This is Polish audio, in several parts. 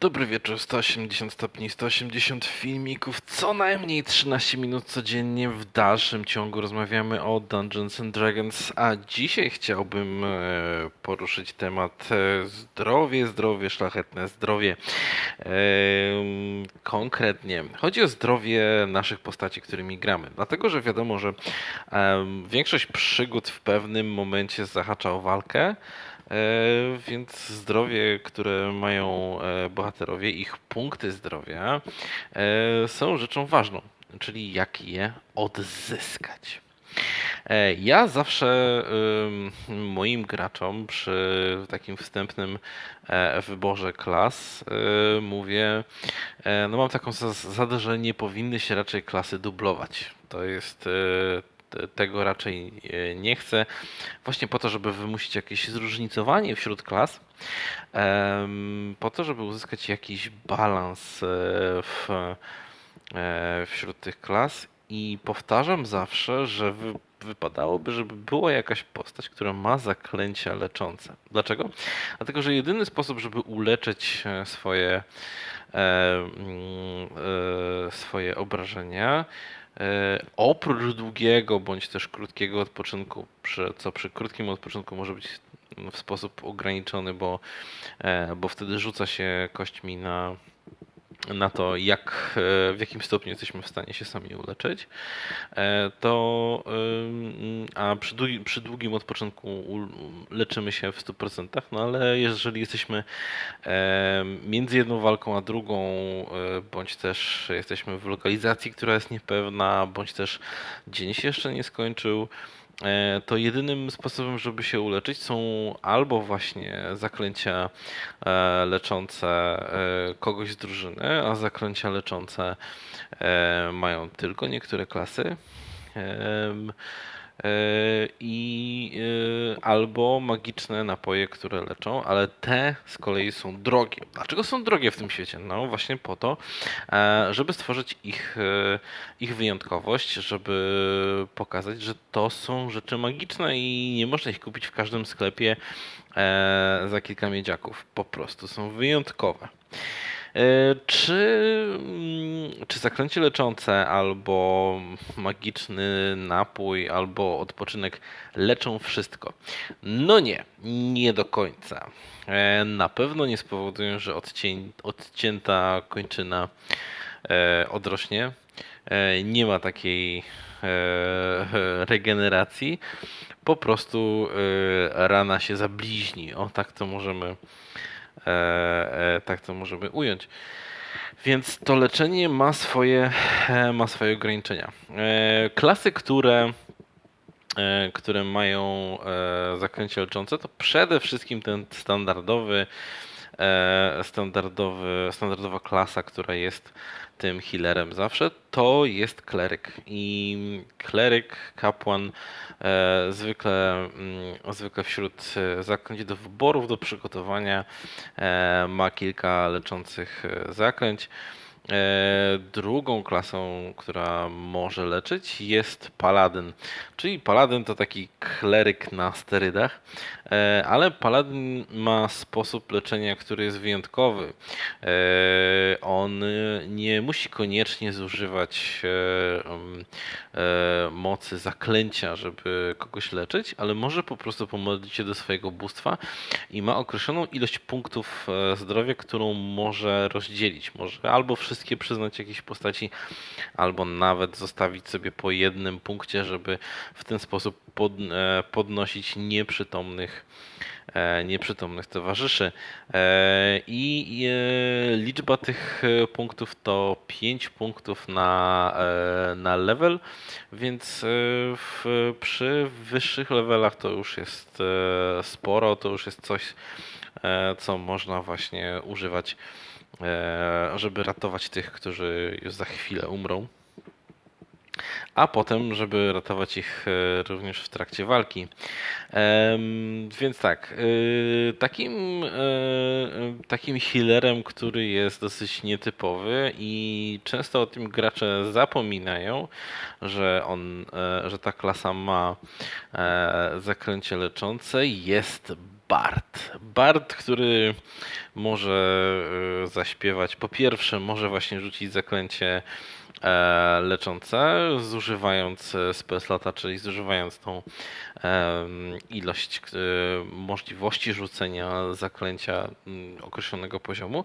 Dobry wieczór, 180 stopni, 180 filmików, co najmniej 13 minut codziennie. W dalszym ciągu rozmawiamy o Dungeons and Dragons, a dzisiaj chciałbym e, poruszyć temat e, zdrowie, zdrowie, szlachetne zdrowie. Konkretnie chodzi o zdrowie naszych postaci, którymi gramy. Dlatego, że wiadomo, że większość przygód w pewnym momencie zahacza o walkę. E, Więc zdrowie, które mają e, bohaterowie, ich punkty zdrowia e, są rzeczą ważną, czyli jak je odzyskać. Ja zawsze moim graczom przy takim wstępnym wyborze klas mówię, no mam taką zas- zasadę, że nie powinny się raczej klasy dublować. To jest tego raczej e, nie chcę. Właśnie po to, żeby wymusić jakieś zróżnicowanie wśród klas, po to, żeby uzyskać jakiś balans e, w, e, wśród tych klas i powtarzam zawsze, że wy, wypadałoby, żeby była jakaś postać, która ma zaklęcia leczące. Dlaczego? Dlatego, że jedyny sposób, żeby uleczyć swoje, mm, swoje obrażenia, oprócz długiego bądź też krótkiego odpoczynku, co przy krótkim odpoczynku może być w sposób ograniczony, bo, e, bo wtedy rzuca się kośćmi na, na to, jak, e, w jakim stopniu jesteśmy w stanie się sami uleczyć, e, to a przy, długi, przy długim odpoczynku leczymy się w 100%, no ale jeżeli jesteśmy między jedną walką a drugą, e, bądź też jesteśmy w lokalizacji, która jest niepewna, bądź też dzień się jeszcze nie skończył, e, to jedynym sposobem, żeby się uleczyć są albo właśnie zaklęcia e, leczące kogoś z drużyny, a zaklęcia leczące mają tylko niektóre klasy. E, I e, albo magiczne napoje, które leczą, ale te z kolei są drogie. Dlaczego są drogie w tym świecie? No właśnie po to, e, żeby stworzyć ich, ich wyjątkowość, żeby pokazać, że to są rzeczy magiczne i nie można ich kupić w każdym sklepie za kilka miedziaków. Po prostu są wyjątkowe. E, Czy, mm, czy zaklęcie leczące, albo magiczny napój, albo odpoczynek leczą wszystko? No nie, nie do końca. E, Na pewno nie spowodują, że odcień, odcięta kończyna e, odrośnie. Nie ma takiej regeneracji. Po prostu rana się zabliźni. O, tak to możemy tak to możemy ująć. Więc to leczenie ma swoje, e, ma swoje ograniczenia. E, Klasy, które, e, które mają e, zaklęcie leczące, to przede wszystkim ten standardowy, e, standardowy, standardowa klasa, która jest tym healerem zawsze, to jest kleryk. I kleryk, kapłan e, zwykle, mm, zwykle wśród e, zaklęć do wyborów, do przygotowania e, ma kilka leczących e, zaklęć. E, Drugą klasą, która może leczyć, jest paladyn. Czyli paladyn to taki kleryk na sterydach, e, ale paladyn ma sposób leczenia, który jest wyjątkowy. E, On nie musi koniecznie zużywać e, mocy zaklęcia, żeby kogoś leczyć, ale może po prostu pomodlić się do swojego bóstwa i ma określoną ilość punktów zdrowia, którą może rozdzielić. Może albo wszystkie przyznać jakiejś postaci, albo nawet zostawić sobie po jednym punkcie, żeby w ten sposób pod, e, podnosić nieprzytomnych, e, nieprzytomnych towarzyszy. E, I liczba tych punktów to 5 punktów na, na level, więc w, przy wyższych levelach to już jest sporo, to już jest coś, co można właśnie używać, e, żeby ratować tych, którzy już za chwilę umrą. A potem, żeby ratować ich e, również w trakcie walki. Więc tak, takim, e, e, takim healerem, który jest dosyć nietypowy i często o tym gracze zapominają, że on, e, że ta klasa ma e, zaklęcie leczące, jest Bard. Bard, który może e, zaśpiewać. Po pierwsze, może właśnie rzucić zaklęcie leczące, zużywając e, spell slota, czyli zużywając tą em, ilość e, możliwości rzucenia zaklęcia mm, określonego poziomu.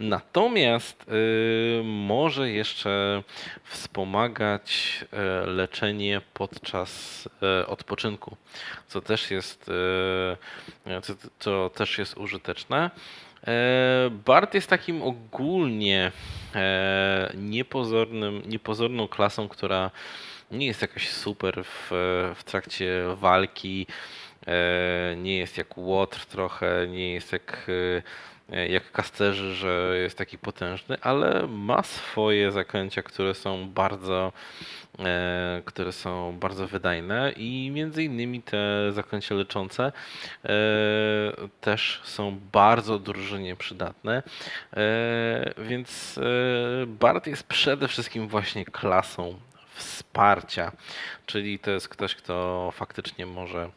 Natomiast e, może jeszcze wspomagać e, leczenie podczas e, odpoczynku, co też jest, e, co też jest użyteczne. E, Bard jest takim ogólnie e, niepozornym, niepozorną klasą, która nie jest jakaś super w, w trakcie walki. E, Nie jest jak Łotr trochę, nie jest jak, e, jak kasterzy, że jest taki potężny, ale ma swoje zaklęcia, które są bardzo, e, które są bardzo wydajne i między innymi te zaklęcia leczące też są bardzo drużynie przydatne. Więc Bard jest przede wszystkim właśnie klasą wsparcia, czyli to jest ktoś, kto faktycznie może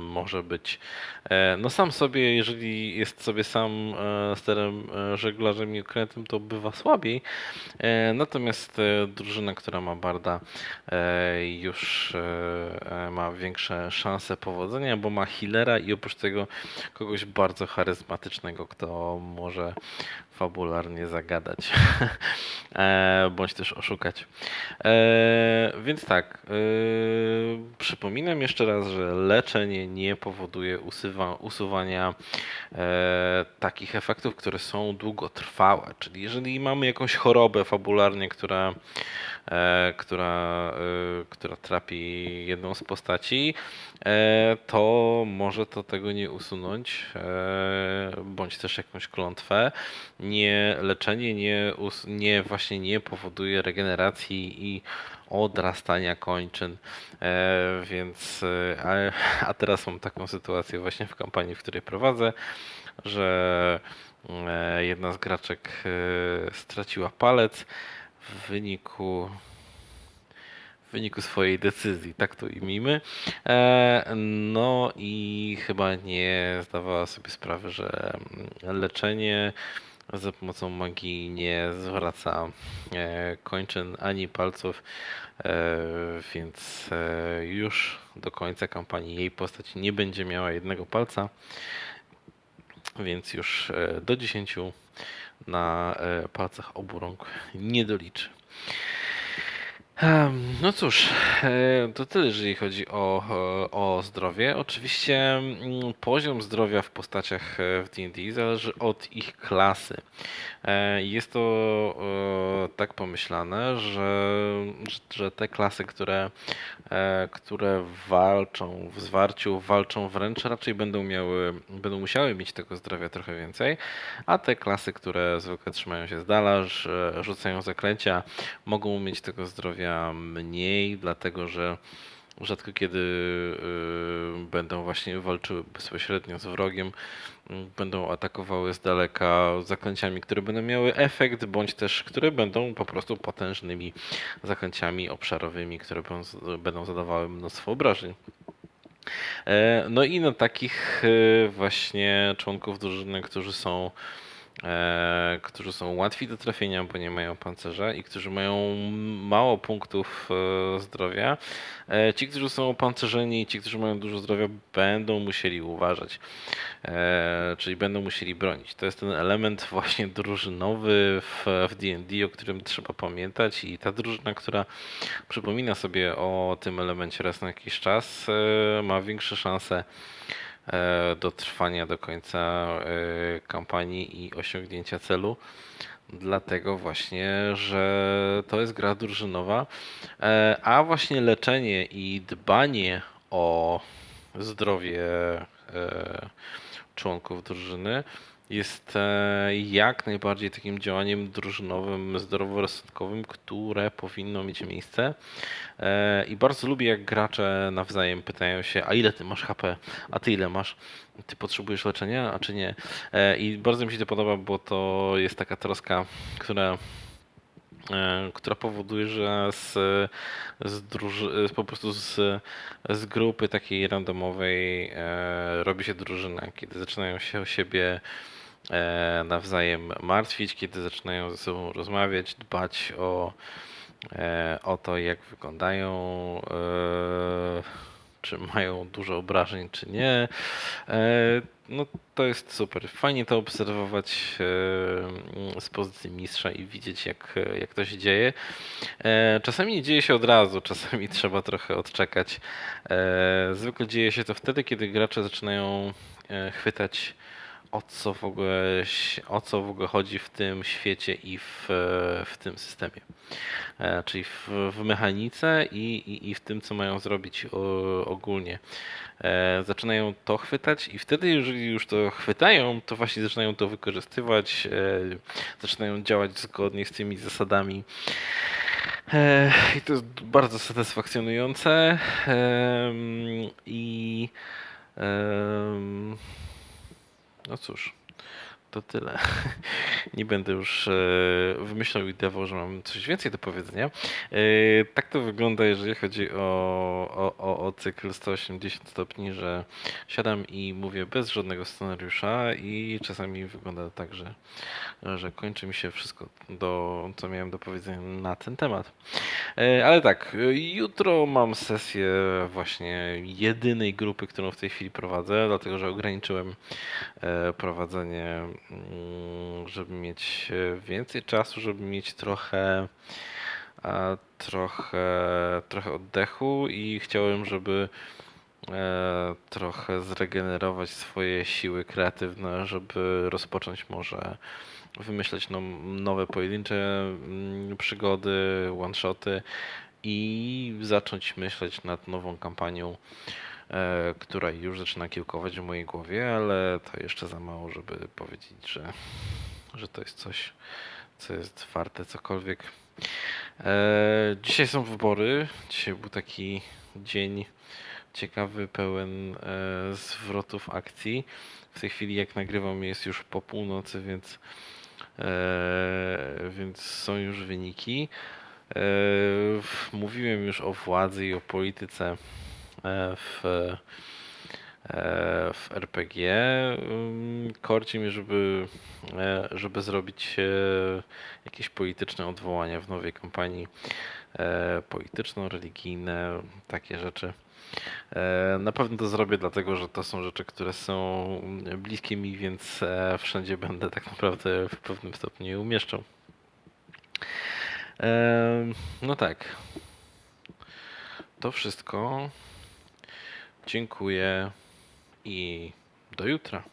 może być e, no sam sobie, jeżeli jest sobie sam e, sterem e, żeglarzem i okrętem, to bywa słabiej. E, Natomiast e, drużyna, która ma Barda e, już e, e, ma większe szanse powodzenia, bo ma healera i oprócz tego kogoś bardzo charyzmatycznego, kto może fabularnie zagadać e, bądź też oszukać. E, Więc tak, e, przypominam jeszcze raz, że leczenie nie powoduje usuwa, usuwania takich efektów, które są długotrwałe. Czyli jeżeli mamy jakąś chorobę fabularnie, która, która, e, która trapi jedną z postaci, e, to może to tego nie usunąć, e, bądź też jakąś klątwę. Nie, leczenie nie, nie właśnie nie powoduje regeneracji i odrastania kończyn, e, więc e, a, a teraz mam taką sytuację właśnie w kampanii, w której prowadzę, że e, jedna z graczek e, straciła palec w wyniku w wyniku swojej decyzji, tak to imijmy. E, No i chyba nie zdawała sobie sprawy, że leczenie za pomocą magii nie zwraca e, kończyn ani palców, e, więc już do końca kampanii jej postać nie będzie miała jednego palca, więc już e, do 10 na e, palcach obu rąk nie doliczy. No cóż, to tyle, jeżeli chodzi o, e, o zdrowie. Oczywiście mm, poziom zdrowia w postaciach e, w D&D zależy od ich klasy. E, Jest to tak pomyślane, że, że te klasy, które, które walczą w zwarciu, walczą wręcz, raczej będą miały, będą musiały mieć tego zdrowia trochę więcej, a te klasy, które zwykle trzymają się z dala, rzucają zaklęcia, mogą mieć tego zdrowia mniej, dlatego że rzadko kiedy y, będą właśnie walczyły bezpośrednio z wrogiem, y, będą atakowały z daleka zaklęciami, które będą miały efekt, bądź też które będą po prostu potężnymi zaklęciami obszarowymi, które będą, zadawały mnóstwo obrażeń. E, No i na takich e, właśnie członków drużyny, którzy są, którzy są łatwi do trafienia, bo nie mają pancerza i którzy mają mało punktów e, zdrowia, e, ci, którzy są opancerzeni i ci, którzy mają dużo zdrowia, będą musieli uważać, e, czyli będą musieli bronić. To jest ten element właśnie drużynowy w D&D, o którym trzeba pamiętać i ta drużyna, która przypomina sobie o tym elemencie raz na jakiś czas, e, ma większe szanse e, do trwania do końca e, kampanii i osiągnięcia celu. Dlatego właśnie, że to jest gra drużynowa, e, a właśnie leczenie i dbanie o zdrowie e, członków drużyny jest e, jak najbardziej takim działaniem drużynowym, zdroworozsądkowym, które powinno mieć miejsce. E, I bardzo lubię, jak gracze nawzajem pytają się, a ile ty masz HP, a ty ile masz, ty potrzebujesz leczenia, a czy nie. E, I bardzo mi się to podoba, bo to jest taka troska, która która powoduje, że z, z druży- po prostu z, z grupy takiej randomowej e, robi się drużyna, kiedy zaczynają się o siebie nawzajem martwić, kiedy zaczynają ze sobą rozmawiać, dbać o, e, o to, jak wyglądają, e, czy mają dużo obrażeń, czy nie. E, No to jest super. Fajnie to obserwować e, z pozycji mistrza i widzieć, jak, jak to się dzieje. E, Czasami nie dzieje się od razu, czasami trzeba trochę odczekać. E, Zwykle dzieje się to wtedy, kiedy gracze zaczynają e, chwytać o co w ogóle, o co w ogóle chodzi w tym świecie i w, w tym systemie. E, Czyli w, w mechanice i, i, i w tym, co mają zrobić ogólnie. E, Zaczynają to chwytać i wtedy, jeżeli już to chwytają, to właśnie zaczynają to wykorzystywać, e, zaczynają działać zgodnie z tymi zasadami. I to jest bardzo satysfakcjonujące. Em, I em, no cóż, to tyle. Nie będę już e, wymyślał i dawał, że mam coś więcej do powiedzenia. E, Tak to wygląda, jeżeli chodzi o, o, o, o cykl 180 stopni, że siadam i mówię bez żadnego scenariusza i czasami wygląda tak, że, że kończy mi się wszystko, do, co miałem do powiedzenia na ten temat. E, Ale tak, jutro mam sesję właśnie jedynej grupy, którą w tej chwili prowadzę, dlatego że ograniczyłem prowadzenie, mm, żeby mieć e, więcej czasu, żeby mieć trochę, trochę, trochę oddechu i chciałem, żeby e, trochę zregenerować swoje siły kreatywne, żeby rozpocząć może wymyśleć no, nowe pojedyncze mm, przygody, one-shoty i zacząć myśleć nad nową kampanią, e, która już zaczyna kiełkować w mojej głowie, ale to jeszcze za mało, żeby powiedzieć, że, że to jest coś, co jest warte cokolwiek. E, dzisiaj są wybory. Dzisiaj był taki dzień ciekawy, pełen e, zwrotów akcji. W tej chwili, jak nagrywam, jest już po północy, więc, e, więc są już wyniki. E, Mówiłem już o władzy i o polityce e, w, w RPG. Ym, Korci mnie, żeby, e, żeby zrobić e, jakieś polityczne odwołania w nowej kampanii. e, Polityczno-religijne, takie rzeczy. E, Na pewno to zrobię, dlatego że to są rzeczy, które są bliskie mi, więc e, wszędzie będę tak naprawdę w pewnym stopniu je umieszczał. No tak. To wszystko. Dziękuję i do jutra.